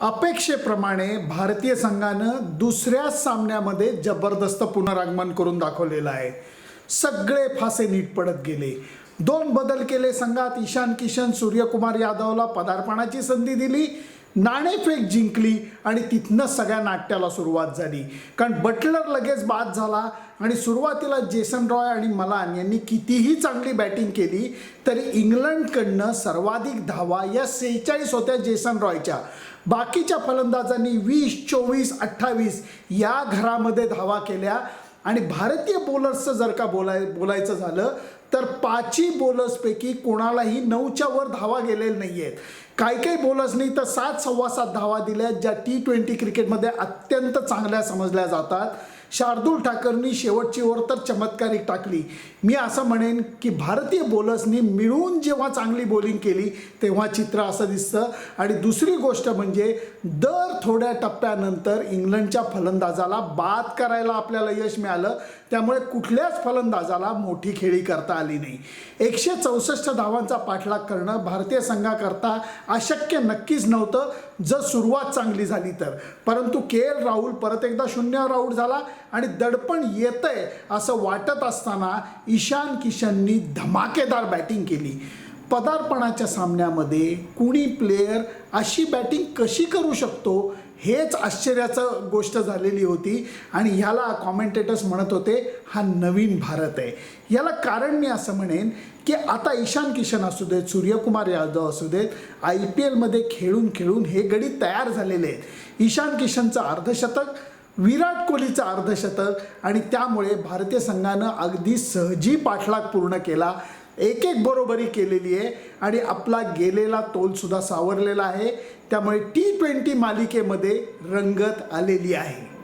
अपेक्षेप्रमाणे भारतीय संघानं दुसऱ्या सामन्यामध्ये जबरदस्त पुनरागमन करून दाखवलेलं आहे. सगळे फासे नीट पडत गेले. दोन बदल केले संघात. ईशान किशन सूर्यकुमार यादवला पदार्पणाची संधी दिली. नाणेफेक जिंकली आणि तिथनं सगळ्या नाट्याला सुरुवात झाली. कारण बटलर लगेच बाद झाला आणि सुरुवातीला जेसन रॉय आणि मलान यांनी कितीही चांगली बॅटिंग केली तरी इंग्लंडकडनं सर्वाधिक धावा या सेहेचाळीस होत्या जेसन रॉयच्या. बाकीच्या फलंदाजांनी वीस चोवीस अठ्ठावीस या घरामध्ये धावा केल्या आणि भारतीय बॉलर्सचं जर का बोलाय बोलायचं झालं तर पाचही बोलर्सपैकी कोणालाही नऊच्या वर धावा गेलेल्या नाही आहेत काही काही बोलर्सनी तर सात सव्वा सात धावा दिल्या ज्या टी ट्वेंटी क्रिकेटमध्ये अत्यंत चांगल्या समजल्या जातात. शार्दूल ठाकरनी शेवटची ओव्हर तर चमत्कारिक टाकली. मी असं म्हणेन की भारतीय बॉलर्सनी मिळून जेव्हा चांगली बॉलिंग केली तेव्हा चित्र असं दिसतं. आणि दुसरी गोष्ट म्हणजे दर थोड्या टप्प्यानंतर इंग्लंडच्या फलंदाजाला बाद करायला आपल्याला यश मिळालं. त्यामुळे कुठल्याच फलंदाजाला मोठी खेळी करता आली नाही. एकशे चौसष्ट धावांचा पाठलाग करणं भारतीय संघाकरता अशक्य नक्कीच नव्हतं. जर सुरुवात चांगली झाली तर. परंतु के एल राहुल परत एकदा शून्यावर आऊट झाला. आणि दडपण येतंय असं वाटत असताना ईशान किशननी धमाकेदार बॅटिंग केली. पदार्पणाच्या सामन्यामध्ये कुणी प्लेयर अशी बॅटिंग कशी करू शकतो हेच आश्चर्याचं गोष्ट झालेली होती आणि ह्याला कॉमेंटेटर्स म्हणत होते हा नवीन भारत आहे. याला कारण मी असं म्हणेन की आता ईशान किशन असू देत सूर्यकुमार यादव असू देत आय पी एलमध्ये खेळून खेळून हे गडी तयार झालेले आहेत. ईशान किशनचं अर्धशतक विराट कोहलीचं अर्धशतक आणि त्यामुळे भारतीय संघानं अगदी सहजी पाठलाग पूर्ण केला. एक एक बरोबरी केलेली आहे आणि आपला गेलेला तोलसुद्धा सावरलेला आहे. त्यामुळे टी ट्वेंटी मालिकेमध्ये रंगत आलेली आहे.